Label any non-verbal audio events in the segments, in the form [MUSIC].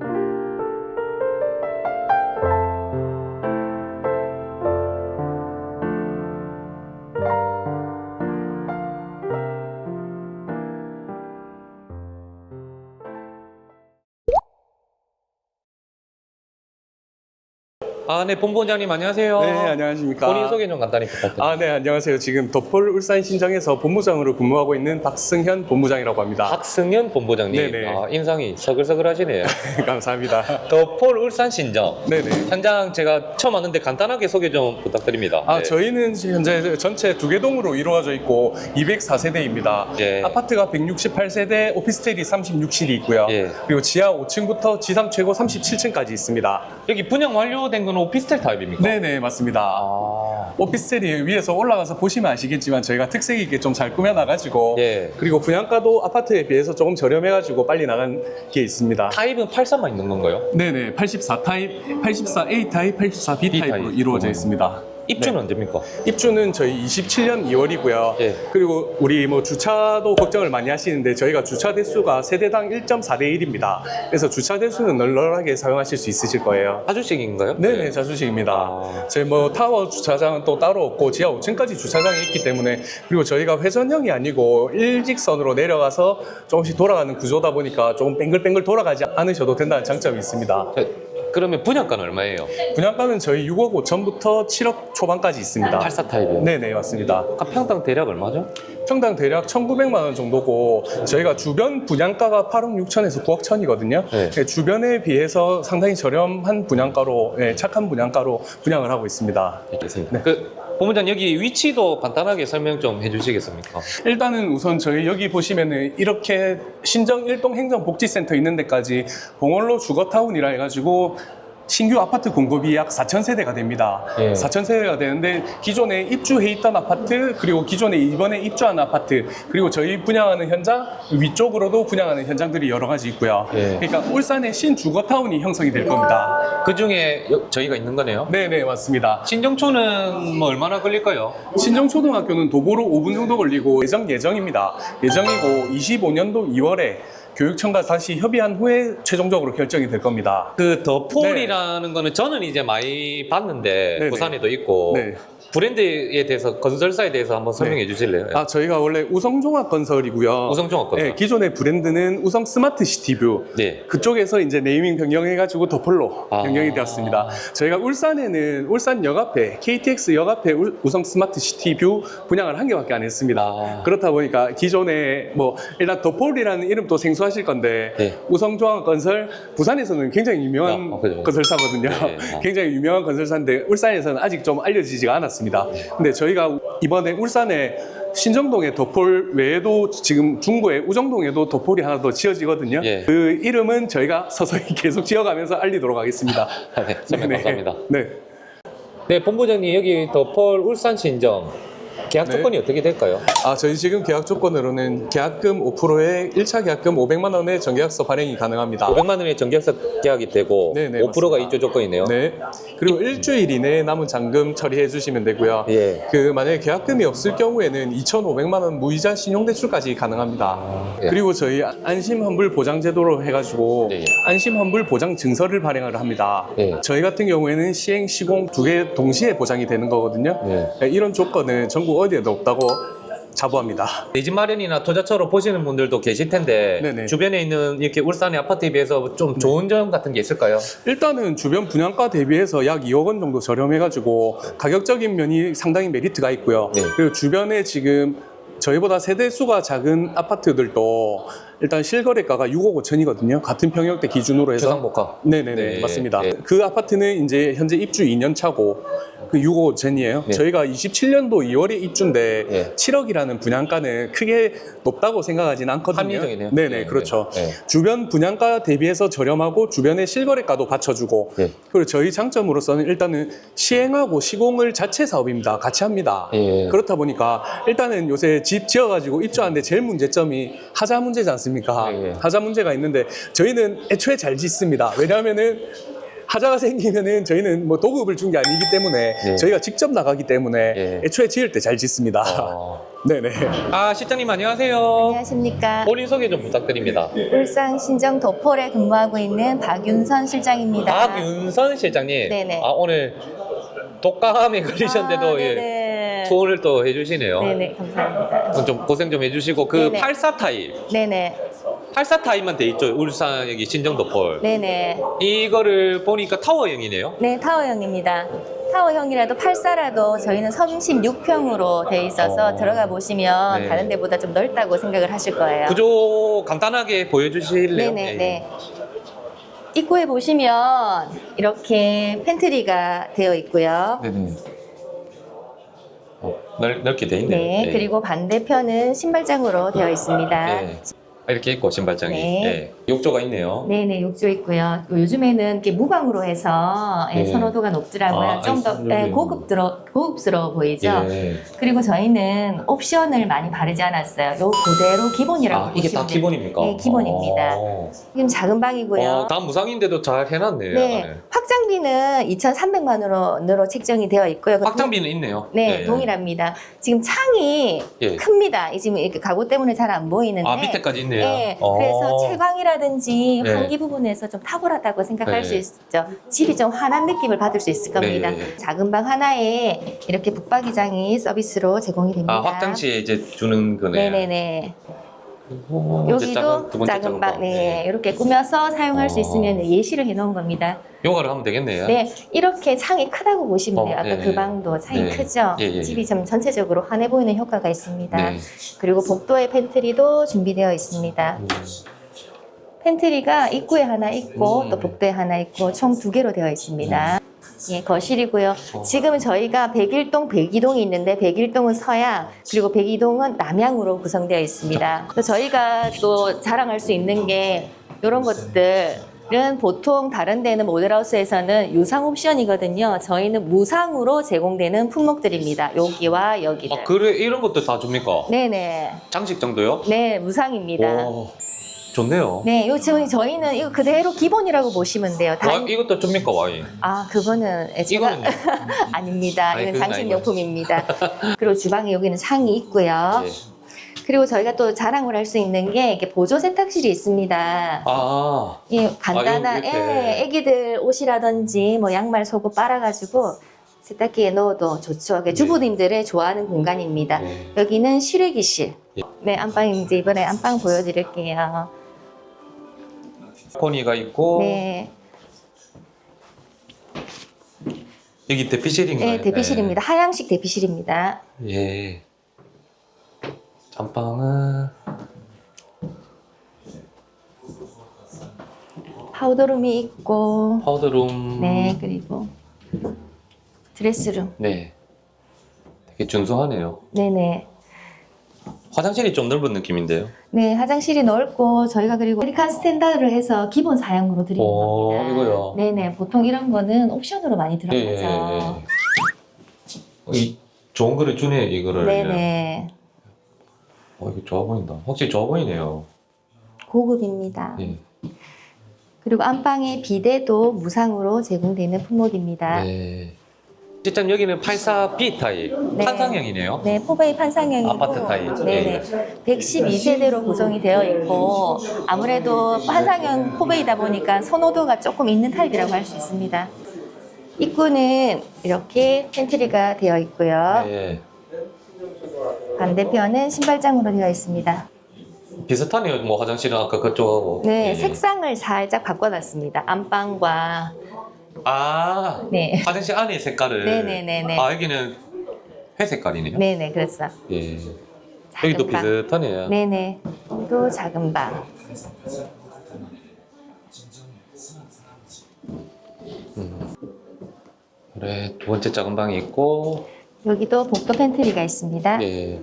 thank you 아, 네, 본부장님 안녕하세요. 네, 안녕하십니까. 본인 소개 좀 간단히 부탁드립니다. 아, 네, 안녕하세요. 지금 덕폴 울산 신정에서 본부장으로 근무하고 있는 박승현 본부장이라고 합니다. 박승현 본부장님. 네네. 아, 인상이 서글서글하시네요. [LAUGHS] 감사합니다. 더폴 울산 신정. 네네. 현장 제가 처음 왔는데 간단하게 소개 좀 부탁드립니다. 아, 네. 저희는 현재 전체 두 개 동으로 이루어져 있고 204세대입니다. 예. 아파트가 168세대, 오피스텔이 36실이 있고요. 예. 그리고 지하 5층부터 지상 최고 37층까지 있습니다. 여기 분양 완료된 건 오피스텔 타입입니까? 네네, 맞습니다. 아, 오피스텔이 위에서 올라가서 보시면 아시겠지만 저희가 특색 있게 좀 잘 꾸며놔가지고 예. 그리고 분양가도 아파트에 비해서 조금 저렴해가지고 빨리 나간 게 있습니다. 타입은 83만 있는 건가요? 네네, 84 타입, 84A 타입, 84B B 타입으로 타입. 이루어져 음. 있습니다. 입주는 언제입니까? 입주는 저희 27년 2월이고요. 예. 그리고 우리 뭐 주차도 걱정을 많이 하시는데 저희가 주차 대수가 세대당 1.4대 1입니다. 그래서 주차 대수는 널널하게 사용하실 수 있으실 거예요. 사주식인가요? 네네, 자주식입니다. 아. 저희 뭐 타워 주차장은 또 따로 없고 지하 5층까지 주차장이 있기 때문에 그리고 저희가 회전형이 아니고 일직선으로 내려가서 조금씩 돌아가는 구조다 보니까 조금 뱅글뱅글 돌아가지 않으셔도 된다는 장점이 있습니다. 네, 그러면 분양가는 얼마예요? 분양가는 저희 6억 5천부터 7억 초반까지 있습니다. 84 타입이요? 네네, 맞습니다. 아, 평당 대략 얼마죠? 평당 대략 1,900만 원 정도고 저희가 주변 분양가가 8억 6천에서 9억 천이거든요. 네. 네, 주변에 비해서 상당히 저렴한 분양가로 네, 착한 분양가로 분양을 하고 있습니다. 알겠습니다. 그 본부장 여기 위치도 간단하게 설명 좀 해주시겠습니까? 일단은 우선 저희 여기 보시면은 이렇게 신정 일동 행정복지센터 있는 데까지 봉월로 주거타운이라 해가지고 신규 아파트 공급이 약 4천 세대가 됩니다. 예. 4천 세대가 되는데 기존에 입주해 있던 아파트 그리고 기존에 이번에 입주한 아파트 그리고 저희 분양하는 현장 위쪽으로도 분양하는 현장들이 여러 가지 있고요. 예. 그러니까 울산의 신주거타운이 형성이 될 겁니다. 그 중에 저희가 있는 거네요. 네네 맞습니다. 신정초는 뭐 얼마나 걸릴까요? 신정초등학교는 도보로 5분 정도 걸리고 예정 예정입니다. 예정이고 25년도 2월에 교육청과 다시 협의한 후에 최종적으로 결정이 될 겁니다. 그 더폴이라는 거는 저는 이제 많이 봤는데 네네. 부산에도 있고 네. 브랜드에 대해서 건설사에 대해서 한번 설명해 주실래요? 아 저희가 원래 우성종합 건설이고요. 우성종합 건설. 네, 기존의 브랜드는 우성 스마트 시티뷰. 네. 그쪽에서 이제 네이밍 변경해가지고 더폴로 아. 변경이 되었습니다. 저희가 울산에는 울산 역 앞에 KTX 역 앞에 울- 우성 스마트 시티뷰 분양을 한 개밖에 안 했습니다. 아. 그렇다 보니까 기존에 뭐 일단 더폴이라는 이름도 생소하 실 건데 네. 우성종합건설 부산에서는 굉장히 유명한 아, 그죠. 건설사거든요. 네. 아. [LAUGHS] 굉장히 유명한 건설사인데 울산에서는 아직 좀 알려지지가 않았습니다. 근데 저희가 이번에 울산에 신정동에 더폴 외에도 지금 중구에 우정동에도 더폴이 하나 더 지어지거든요. 예. 그 이름은 저희가 서서히 [LAUGHS] 계속 지어가면서 알리도록 하겠습니다. [LAUGHS] 네, 설명 네. 감사합니다. 네. 네, 본부장님 여기 더폴 울산 신정 계약 네. 조건이 어떻게 될까요? 아, 저희 지금 계약 조건으로는 계약금 5%에 1차 계약금 500만 원의 정계약서 발행이 가능합니다. 500만 원의 정계약서 계약이 되고 네, 네, 5%가 맞습니다. 입주 조건이네요. 네. 그리고 일주일 이내에 남은 잔금 처리해 주시면 되고요. 예. 그 만약에 계약금이 없을 경우에는 2,500만 원 무이자 신용대출까지 가능합니다. 예. 그리고 저희 안심 환불 보장 제도로 해가지고 예, 예. 안심 환불 보장 증서를 발행을 합니다. 예. 저희 같은 경우에는 시행 시공 두 개 동시에 보장이 되는 거거든요. 예. 네, 이런 조건은 전국 어디에도 없다고 자부합니다. 내 집 마련이나 투자처로 보시는 분들도 계실 텐데 네네. 주변에 있는 이렇게 울산의 아파트에 비해서 좀 좋은 점 같은 게 있을까요? 일단은 주변 분양가 대비해서 약 2억 원 정도 저렴해가지고 가격적인 면이 상당히 메리트가 있고요. 네. 그리고 주변에 지금 저희보다 세대 수가 작은 아파트들도 일단 실거래가가 6억 5천이거든요. 같은 평형대 기준으로 해서. 주상복합. 네네네 네, 맞습니다. 네. 그 아파트는 이제 현재 입주 2년 차고 그 6억 5천이에요. 네. 저희가 27년도 2월에 입주인데 네. 7억이라는 분양가는 크게 높다고 생각하지는 않거든요. 합리적이네요. 네네 네, 그렇죠. 네. 네. 주변 분양가 대비해서 저렴하고 주변의 실거래가도 받쳐주고 네. 그리고 저희 장점으로서는 일단은 시행하고 시공을 자체 사업입니다. 같이 합니다. 예. 그렇다 보니까 일단은 요새 집 지어가지고 입주하는데 제일 문제점이 하자 문제지 않습니까? 예, 예. 하자 문제가 있는데 저희는 애초에 잘 짓습니다. 왜냐하면은 하자가 생기면은 저희는 뭐 도급을 준 게 아니기 때문에 네. 저희가 직접 나가기 때문에 예. 애초에 지을 때 잘 짓습니다. 어. [LAUGHS] 네네. 아 실장님 안녕하세요. 안녕하십니까. 본인 소개 좀 부탁드립니다. 울산 신정 도폴에 근무하고 있는 박윤선 실장입니다. 박윤선 실장님. 네네. 아 오늘 독감에 걸리셨는데도 아, 예, 네네. 투혼을 또 해주시네요. 네네, 감사합니다. 좀 고생 좀 해주시고 그 네네. 84 타입, 네네, 84 타입만 돼 있죠. 울산 여기 신정도 폴. 네네. 이거를 보니까 타워형이네요. 네, 타워형입니다. 타워형이라도 84라도 저희는 36평으로 돼 있어서 어. 들어가 보시면 네. 다른 데보다 좀 넓다고 생각을 하실 거예요. 구조 간단하게 보여주실래요? 네네, 예. 네. 입구에 보시면 이렇게 팬트리가 되어 있고요. 네네. 어, 넓, 넓게 돼 있네요. 네, 예. 그리고 반대편은 신발장으로 되어 있습니다. 예. 이렇게 있고 신발장이 네. 예. 욕조가 있네요. 네네 욕조 있고요. 요즘에는 이렇게 무광으로 해서 예, 네. 선호도가 높더라고요. 아, 좀더 알겠습니다. 고급스러 고급스러워 보이죠. 예. 그리고 저희는 옵션을 많이 바르지 않았어요. 요 그대로 기본이라고 아 이게 다 보시면 돼요. 기본입니까? 네, 기본입니다. 어. 지금 작은 방이고요. 어, 다 무상인데도 잘 해놨네요. 네, 안에. 확장비는 2,300만 원으로 책정이 되어 있고요. 그 확장비는 있네요. 네, 예. 동일합니다. 지금 창이 예. 큽니다. 이 지금 이렇게 가구 때문에 잘 안 보이는데. 아 밑에까지 있네요. 네, 어. 그래서 채광이라 든지 네. 환기 부분에서 좀 탁월하다고 생각할 네. 수 있죠. 집이 좀 환한 느낌을 받을 수 있을 겁니다. 네. 작은 방 하나에 이렇게 북박이장이 서비스로 제공이 됩니다. 아 확장 시에 이제 주는 거네요. 네네네. 오, 이제 여기도 작은- 두 번째 작은 방, 방. 네, 이렇게 꾸며서 사용할 수 어. 있으면 예시를 해놓은 겁니다. 요가를 하면 되겠네요. 네, 이렇게 창이 크다고 보시면 돼요. 어, 아까 네. 그 방도 창이 네. 크죠? 예, 예, 예. 집이 좀 전체적으로 환해 보이는 효과가 있습니다. 네. 그리고 복도에 팬트리도 준비되어 있습니다. 음. 팬트리가 입구에 하나 있고 음. 또 복도에 하나 있고 총 두 개로 되어 있습니다. 예, 거실이고요. 어. 지금은 저희가 101동, 102동이 있는데 101동은 서양, 그리고 102동은 남양으로 구성되어 있습니다. [LAUGHS] 그래서 저희가 또 자랑할 수 있는 게 이런 것들 은 보통 다른 데는 모델하우스에서는 유상 옵션이거든요. 저희는 무상으로 제공되는 품목들입니다. 여기와 여기들. 아 그래 이런 것도 다 줍니까? 네네. 장식 정도요? 네, 무상입니다. 오, 좋네요. 네, 요 지금 저희는 이거 그대로 기본이라고 보시면 돼요. 와, 단, 이것도 줍니까 와인? 아, 그거는 제가 이거는요? [LAUGHS] 아닙니다. 아니, 이건 그건 장식용품입니다. 그리고 주방에 여기는 창이 있고요. 예. 그리고 저희가 또 자랑을 할 수 있는 게 이렇게 보조 세탁실이 있습니다. 아, 예, 간단한 아, 이렇게. 예, 애기들 옷이라든지 뭐 양말 속옷 빨아가지고 세탁기에 넣어도 좋죠. 그 주부님들의 좋아하는 공간입니다. 네. 여기는 실외기실. 예. 네, 안방 이제 이번에 안방 보여드릴게요. 코니가 있고 네, 여기 대피실인가요? 네, 대피실입니다. 하양식 대피실입니다. 네. 예. 안방은 파우더룸이 있고, 파우더룸. 네, 그리고 드레스룸. 네. 되게 준수하네요. 네네. 화장실이 좀 넓은 느낌인데요. 네, 화장실이 넓고 저희가 그리고 아메리칸 스탠다드를 해서 기본 사양으로 드리는 오, 겁니다. 이거요? 네네, 보통 이런 거는 옵션으로 많이 예, 예, 들어가죠. 예. 이 좋은 거를 주네 이거를. 네네, 어 이거 좋아 보인다. 확실히 좋아 보이네요. 고급입니다. 예. 그리고 안방에 비데도 무상으로 제공되는 품목입니다. 네. 일단 여기는 84B 타입 네. 판상형이네요. 네, 포베이 판상형이고 아파트 타입. 네네. 112세대로 구성이 되어 있고 아무래도 판상형 포베이다 보니까 선호도가 조금 있는 타입이라고 할 수 있습니다. 입구는 이렇게 팬트리가 되어 있고요. 네. 반대편은 신발장으로 되어 있습니다. 비슷하네요. 뭐 화장실은 아까 그쪽하고. 네, 예. 색상을 살짝 바꿔놨습니다. 안방과 아 네, 화장실 안에 색깔을. 네네네네. 아 여기는 회 색깔이네요. 네네 그렇죠. 예. 작은 여기도 방. 비슷하네요. 네네. 또 작은 방. 그래 두 번째 작은 방이 있고. 여기도 복도 팬트리가 있습니다. 예.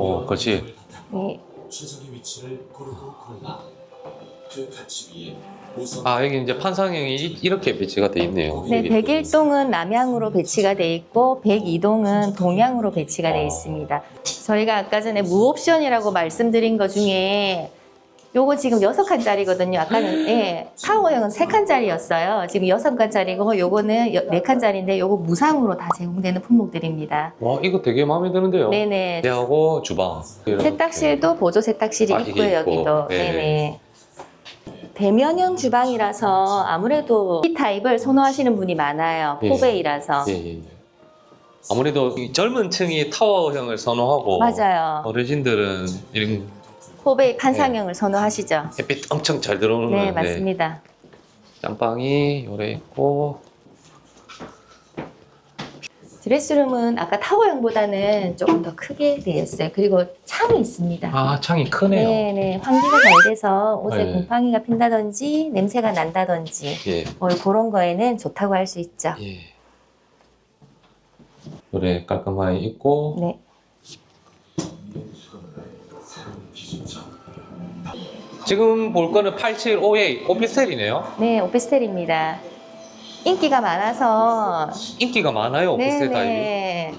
어, 그렇지. 네. 최적의 위치를 고르고 골라 그 가치 위에 아 여기 이제 판상형이 이- 이렇게 배치가 돼 있네요. 네, 여기. 101동은 남향으로 배치가 돼 있고 102동은 동향으로 배치가 돼 있습니다. 저희가 아까 전에 무옵션이라고 말씀드린 것 중에 요거 지금 여섯 칸짜리거든요. 아까는 예, 타워형은 세 칸짜리였어요. 지금 여섯 칸짜리고 요거는 여- 네 칸짜리인데 요거 무상으로 다 제공되는 품목들입니다. 와 이거 되게 마음에 드는데요. 네네. 하고 주방. 세탁실도 보조 세탁실이 아, 이게 있고요, 있고. 여기도. 네. 네네. 대면형 주방이라서 아무래도 이 타입을 선호하시는 분이 많아요. 예. 포베이라서. 예, 예, 예. 아무래도 이 젊은 층이 타워형을 선호하고 맞아요. 어르신들은 이런 포베이 판상형을 선호하시죠? 햇빛 엄청 잘 들어오는 네, 맞습니다. 짬방이 요래 있고 드레스룸은 아까 타워형보다는 조금 더 크게 되어 있어요. 그리고 창이 있습니다. 아 창이 크네요. 네, 네. 환기가 잘 돼서 옷에 네. 곰팡이가 핀다든지 냄새가 난다든지 예, 뭐 그런 거에는 좋다고 할 수 있죠. 예. 요래 깔끔하게 있고 네. 지금 볼 거는 875A 오피스텔이네요. 네, 오피스텔입니다. 인기가 많아서 인기가 많아요 오피스텔 타입이. 네네.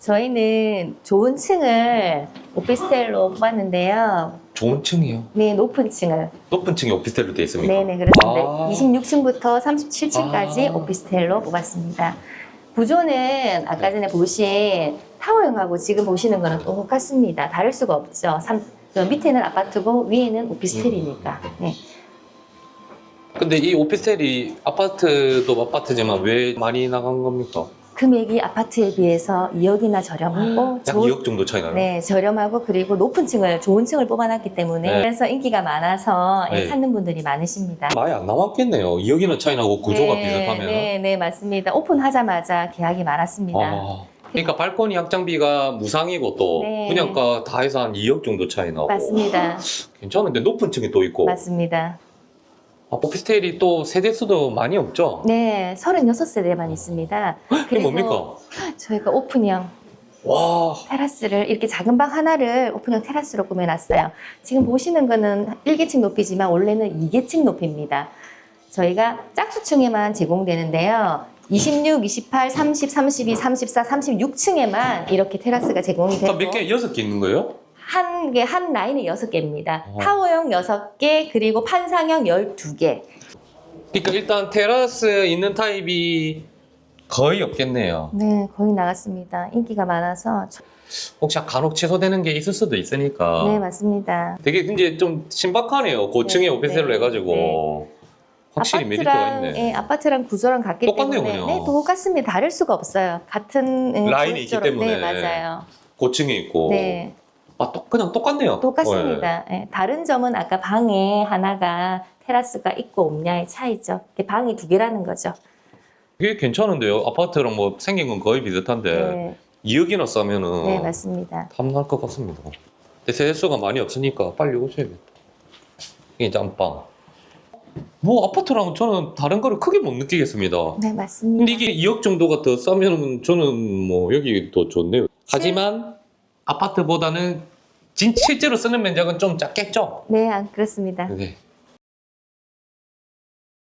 저희는 좋은 층을 오피스텔로 뽑았는데요. 좋은 층이요. 네, 높은 층을. 높은 층이 오피스텔로 돼 있습니까? 네네, 그렇습니다. 아. 26층부터 37층까지 아. 오피스텔로 뽑았습니다. 구조는 아까 전에 보신 타워형하고 지금 보시는 거는 똑같습니다. 다를 수가 없죠. 삼- 그 밑에는 아파트고 위에는 오피스텔이니까. 네. 근데 이 오피스텔이 아파트도 아파트지만 왜 많이 나간 겁니까? 금액이 아파트에 비해서 2억이나 저렴하고 약 좋은- 2억 정도 차이 나요. 네, 저렴하고 그리고 높은 층을 좋은 층을 뽑아놨기 때문에 네. 그래서 인기가 많아서 예, 네. 찾는 분들이 많으십니다. 많이 안 남았겠네요. 2억이나 차이 나고 구조가 네, 비슷하면. 네, 네, 맞습니다. 오픈하자마자 계약이 많았습니다. 아, 그러니까 발코니 확장비가 무상이고 또 네. 분양가 다 해서 한 2억 정도 차이 나고 맞습니다. 괜찮은데 높은 층이 또 있고 맞습니다. 아, 오피스텔이 또 세대 수도 많이 없죠? 네, 36세대만 있습니다. 이게 뭡니까? 저희가 오픈형 와 테라스를 이렇게 작은 방 하나를 오픈형 테라스로 꾸며놨어요. 지금 보시는 거는 1계층 높이지만 원래는 2계층 높이입니다. 저희가 짝수층에만 제공되는데요. 26, 28, 30, 32, 34, 36층에만 이렇게 테라스가 제공이 되고 몇 개? 여섯 개 있는 거예요? 한 개, 한 라인에 6개입니다. 어. 타워형 6개, 그리고 판상형 12개. 그러니까 일단 테라스 있는 타입이 거의 없겠네요. 네, 거의 나갔습니다. 인기가 많아서. 혹시 간혹 취소되는 게 있을 수도 있으니까 네, 맞습니다. 되게 이제 좀 신박하네요. 고층에 네, 오피스텔로 네, 해가지고 확실히 메리트가 아파트랑, 있네. 예, 아파트랑 구조랑 같기 똑같네요, 때문에 그냥. 네, 똑같습니다. 다를 수가 없어요. 같은 예, 라인이 있기 구조로- 때문에. 네, 맞아요. 고층에 있고 네, 아, 똑, 그냥 똑같네요. 똑같습니다. 예, 다른 점은 아까 방에 하나가 테라스가 있고 없냐의 차이죠. 이게 방이 두 개라는 거죠. 이게 괜찮은데요. 아파트랑 뭐 생긴 건 거의 비슷한데 네, 2억이나 싸면은 네, 맞습니다. 탐날 것 같습니다. 근데 세대수가 많이 없으니까 빨리 오셔야겠다. 이게 짬빵. 뭐 아파트랑 저는 다른 거를 크게 못 느끼겠습니다. 네, 맞습니다. 근데 이게 2억 정도가 더 싸면 저는 뭐 여기 더 좋네요. 하지만 아파트보다는 진 실제로 쓰는 면적은 좀 작겠죠? 네, 아, 그렇습니다. 네.